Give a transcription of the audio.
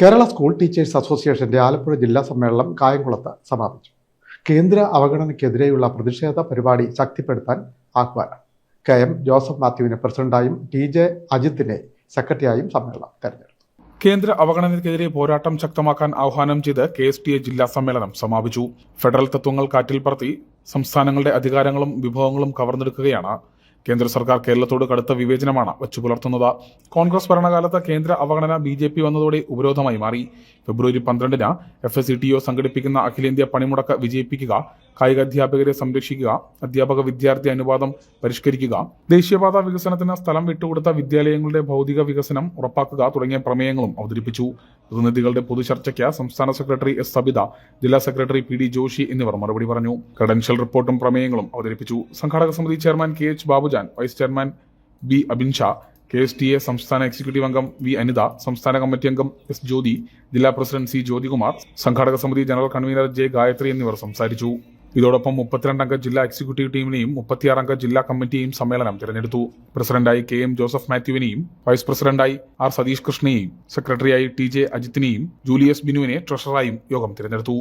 Kerala school teachers അസോസിയേഷന്റെ ആലപ്പുഴ ജില്ലാ സമ്മേളനം കായംകുളത്ത് സമാപിച്ചു. കേന്ദ്ര അവഗണനയ്ക്കെതിരെയുള്ള പ്രതിഷേധ പരിപാടി ശക്തിപ്പെടുത്താൻ ആഹ്വാനം. കെ എം ജോസഫ് മാത്യുവിനെ പ്രസിഡന്റായും ടി ജെ അജിത്തിനെ സെക്രട്ടറിയായും സമ്മേളനം തെരഞ്ഞെടുത്തു. കേന്ദ്ര അവഗണനയ്ക്കെതിരെ പോരാട്ടം ശക്തമാക്കാൻ ആഹ്വാനം ചെയ്ത് കെ എസ് ടി എ ജില്ലാ സമ്മേളനം സമാപിച്ചു. ഫെഡറൽ തത്വങ്ങൾ കാറ്റിൽ പറത്തി സംസ്ഥാനങ്ങളുടെ അധികാരങ്ങളും വിഭവങ്ങളും കവർന്നെടുക്കുകയാണ് കേന്ദ്ര സർക്കാർ കേരളത്തോട് കടുത്ത വിവേചനമാണ് വച്ചു പുലർത്തുന്നത്. കോൺഗ്രസ് ഭരണകാലത്ത് കേന്ദ്ര അവഗണന ബി ജെ പി വന്നതോടെ ഉപരോധമായി മാറി. ഫെബ്രുവരി പന്ത്രണ്ടിന് എഫ് എസ് ടി ഒ സംഘടിപ്പിക്കുന്ന അഖിലേന്ത്യാ പണിമുടക്ക് വിജയിപ്പിക്കുക കായിക അധ്യാപകരെ സംരക്ഷിക്കുക അധ്യാപക വിദ്യാർത്ഥി അനുപാതം പരിഷ്കരിക്കുക ദേശീയപാത വികസനത്തിന് സ്ഥലം വിട്ടുകൊടുത്ത വിദ്യാലയങ്ങളുടെ ഭൗതിക വികസനം ഉറപ്പാക്കുക തുടങ്ങിയ പ്രമേയങ്ങളും അവതരിപ്പിച്ചു. പ്രതിനിധികളുടെ പൊതുചർച്ചയ്ക്ക് സംസ്ഥാന സെക്രട്ടറി എസ് സബിത ജില്ലാ സെക്രട്ടറി പി ഡി ജോഷി എന്നിവർ മറുപടി പറഞ്ഞു. ക്രെഡൻഷ്യൽ റിപ്പോർട്ടും പ്രമേയങ്ങളും അവതരിപ്പിച്ചു. സംഘാടക സമിതി chairman K H Babujan vice chairman B Abin Shah K S T A സംസ്ഥാന എക്സിക്യൂട്ടീവ് അംഗം വി അനിത സംസ്ഥാന കമ്മിറ്റി അംഗം എസ് ജ്യോതി ജില്ലാ പ്രസിഡന്റ് സി ജ്യോതികുമാർ സംഘാടക സമിതി ജനറൽ കൺവീനർ ജെ ഗായത്രി എന്നിവർ സംസാരിച്ചു. ഇതോടൊപ്പം മുപ്പത്തിരണ്ടംഗ ജില്ലാ എക്സിക്യൂട്ടീവ് ടീമിനെയും മുപ്പത്തിയാറംഗ ജില്ലാ കമ്മിറ്റിയെയും സമ്മേളനം തിരഞ്ഞെടുത്തു. പ്രസിഡന്റായി കെ എം ജോസഫ് മാത്യുവിനെയും വൈസ് പ്രസിഡന്റായി ആർ സതീഷ് കൃഷ്ണയെയും സെക്രട്ടറിയായി ടി ജെ അജിത്തിനെയും ജൂലിയസ് ബിനുവിനെ ട്രഷററായും യോഗം തിരഞ്ഞെടുത്തു.